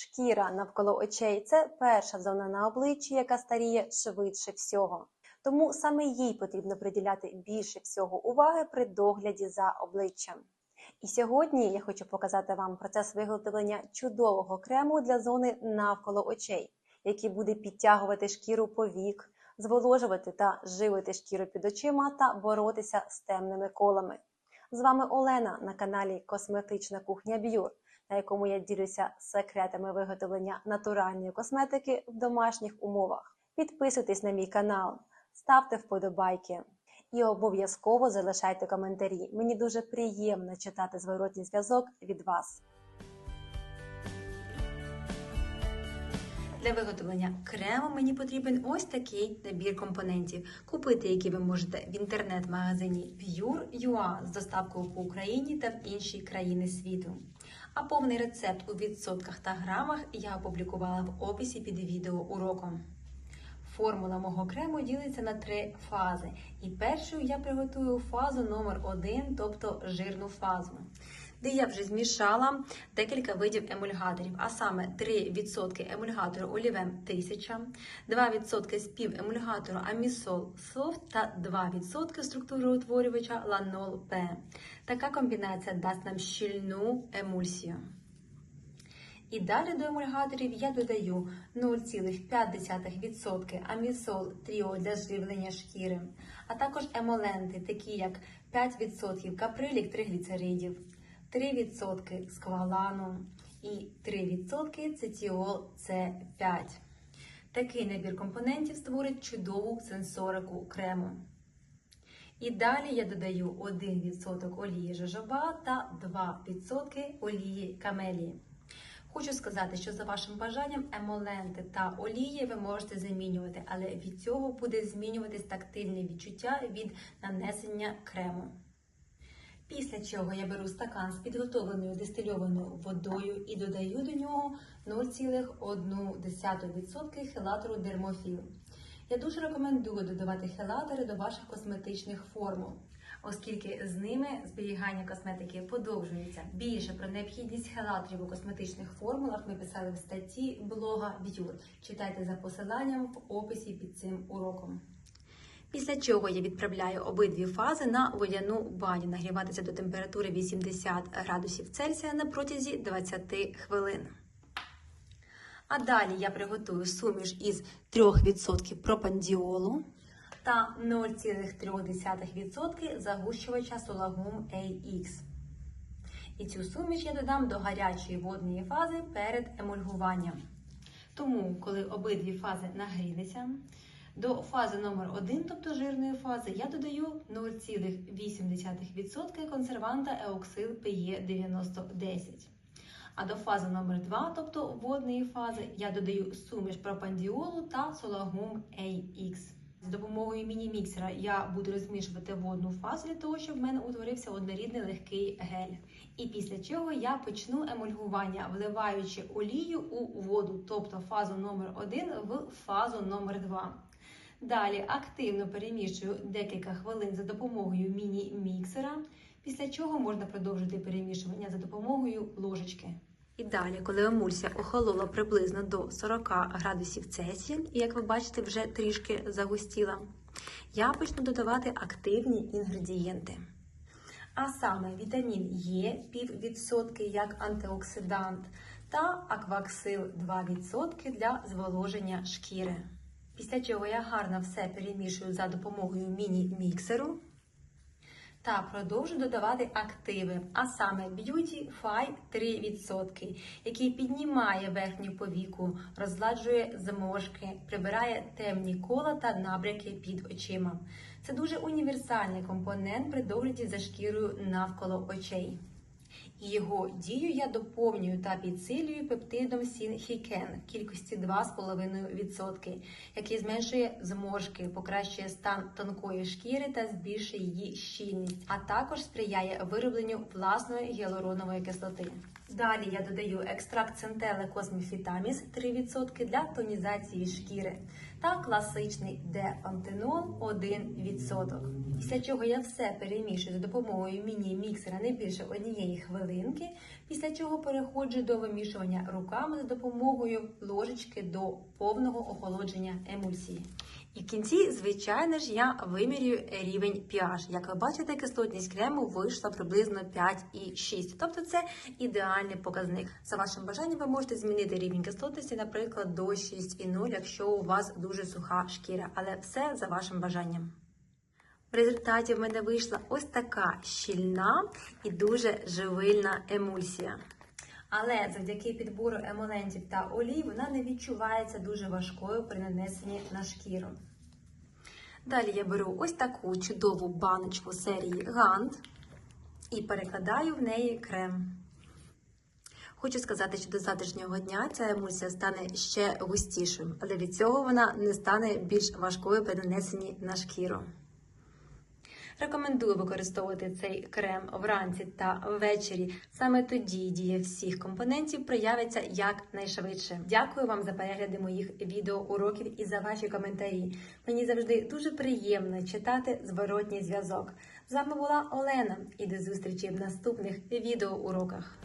Шкіра навколо очей це перша зона на обличчі, яка старіє швидше всього. Тому саме їй потрібно приділяти більше всього уваги при догляді за обличчям. І сьогодні я хочу показати вам процес виготовлення чудового крему для зони навколо очей, який буде підтягувати шкіру повік, зволожувати та живити шкіру під очима та боротися з темними колами. З вами Олена на каналі Косметична кухня Б'юр, на якому я ділюся секретами виготовлення натуральної косметики в домашніх умовах. Підписуйтесь на мій канал, ставте вподобайки і обов'язково залишайте коментарі. Мені дуже приємно читати зворотній зв'язок від вас. Для виготовлення крему мені потрібен ось такий набір компонентів, купити які ви можете в інтернет-магазині Pure.ua з доставкою по Україні та в інші країни світу. А повний рецепт у відсотках та грамах я опублікувала в описі під відео уроком. Формула мого крему ділиться на три фази. І першою я приготую фазу номер 1 тобто жирну фазу, де я вже змішала декілька видів емульгаторів, а саме 3% емульгатору Олівем 1000, 2% співемульгатору Амісол Soft та 2% структуроутворювача Ланол П. Така комбінація дасть нам щільну емульсію. І далі до емульгаторів я додаю 0,5% амісол тріо для живлення шкіри, а також емоленти, такі як 5% каприлік тригліцеридів, 3% сквалану і 3% цетіол С5. Такий набір компонентів створить чудову сенсорику крему. І далі я додаю 1% олії жожоба та 2% олії камелії. Хочу сказати, що за вашим бажанням емоленти та олії ви можете замінювати, але від цього буде змінюватись тактильне відчуття від нанесення крему. Після чого я беру стакан з підготовленою дистильованою водою і додаю до нього 0,1% хелатору дермофіл. Я дуже рекомендую додавати хелатори до ваших косметичних формул оскільки з ними зберігання косметики подовжується. Більше про необхідність хелаторів у косметичних формулах ми писали в статті блога Б'юр. Читайте за посиланням в описі під цим уроком. Після чого я відправляю обидві фази на водяну баню нагріватися до температури 80 градусів Цельсія на протязі 20 хвилин. А далі я приготую суміш із 3% пропандіолу та 0,3% загущувача Солагум AX. І цю суміш я додам до гарячої водної фази перед емульгуванням. Тому, коли обидві фази нагрілися, до фази номер 1 тобто жирної фази, я додаю 0,8% консерванта Еоксил PE 9010. А до фази номер 2 тобто водної фази, я додаю суміш пропандіолу та Солагум AX. За допомогою міні-міксера я буду розмішувати водну фазу для того, щоб в мене утворився однорідний легкий гель. І після чого я почну емульгування, вливаючи олію у воду, тобто фазу номер 1 в фазу номер 2. Далі активно перемішую декілька хвилин за допомогою міні-міксера, після чого можна продовжити перемішування за допомогою ложечки. І далі, коли емульсія охолола приблизно до 40 градусів Цельсія, і як ви бачите, вже трішки загустіла, я почну додавати активні інгредієнти. А саме вітамін Е піввідсотки як антиоксидант та акваксил 2% для зволоження шкіри. Після чого я гарно все перемішую за допомогою міні-міксеру та продовжу додавати активи, а саме Beauty Fi 3%, який піднімає верхню повіку, розладжує зморшки, прибирає темні кола та набряки під очима. Це дуже універсальний компонент при догляді за шкірою навколо очей. Його дію я доповнюю та підсилюю пептидом Сінхікен кількості 2,5%, який зменшує зморшки, покращує стан тонкої шкіри та збільшує її щільність, а також сприяє виробленню власної гіалуронової кислоти. Далі я додаю екстракт центели Косміфітаміс 3% для тонізації шкіри та класичний дефантенол 1%. Після чого я все перемішую за допомогою міні-міксера не більше однієї хвилинки, після чого переходжу до вимішування руками за допомогою ложечки до повного охолодження емульсії. І в кінці, звичайно ж, я вимірюю рівень pH. Як ви бачите, кислотність крему вийшла приблизно 5,6. Тобто це ідеальний показник. За вашим бажанням ви можете змінити рівень кислотності, наприклад, до 6,0, якщо у вас дуже суха шкіра, але все за вашим бажанням. В результаті в мене вийшла ось така щільна і дуже живильна емульсія. Але завдяки підбору емолентів та олій вона не відчувається дуже важкою при нанесенні на шкіру. Далі я беру ось таку чудову баночку серії Гант і перекладаю в неї крем. Хочу сказати, що до завтрашнього дня ця емульсія стане ще густішою, але від цього вона не стане більш важкою при нанесенні на шкіру. Рекомендую використовувати цей крем вранці та ввечері. Саме тоді дія всіх компонентів проявиться якнайшвидше. Дякую вам за перегляди моїх відеоуроків і за ваші коментарі. Мені завжди дуже приємно читати зворотній зв'язок. З вами була Олена і до зустрічі в наступних відеоуроках.